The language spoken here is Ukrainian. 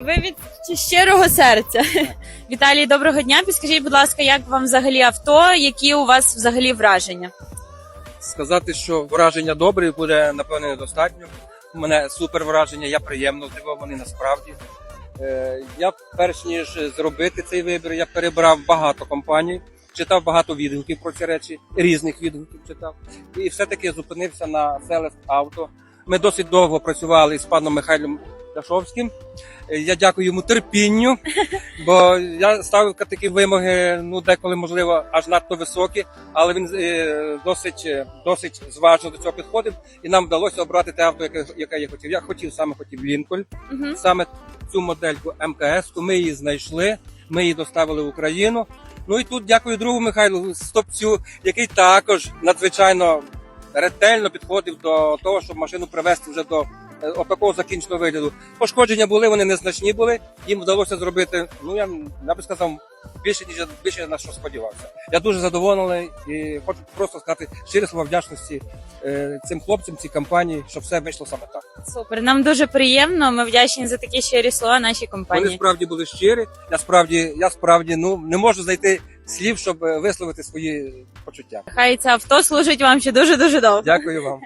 Ви від щирого серця. Віталій, доброго дня. Підскажіть, будь ласка, як вам взагалі авто? Які у вас взагалі враження? Сказати, що враження добре, буде напевно недостатньо. У мене супер враження, я приємно здивований насправді. Е, Я перш ніж зробити цей вибір, я перебрав багато компаній, читав багато відгуків про ці речі, різних відгуків читав. І все-таки зупинився на Селест Авто. Ми досить довго працювали з паном Михайлом Дашовським. Е, Я дякую йому терпінню, бо я ставив такі вимоги, ну деколи можливо аж надто високі, але він е, досить, е, досить зважно до цього підходив, і нам вдалося обрати те авто, яке, яке я хотів. Я хотів саме хотів Лінкольн, Угу. саме цю модельку МКС. Ми її знайшли, ми її доставили в Україну. Ну і тут дякую другу Михайлу Стопцю, який також надзвичайно ретельно підходив до того, щоб машину привести вже до отакого закінченого вигляду. Пошкодження були, вони незначні були. Їм вдалося зробити. Ну я, я би сказав, більше ніж більше на що сподівався. Я дуже задоволений і хочу просто сказати щирі слова вдячності е, цим хлопцям, цій компанії, що все вийшло саме так. Супер. Нам дуже приємно. Ми вдячні за такі щирі слова нашій Вони компанії. справді були щирі. Я справді, я справді ну не можу знайти слів, щоб е, висловити свої почуття. Хай це авто служить вам ще дуже дуже довго. Дякую вам.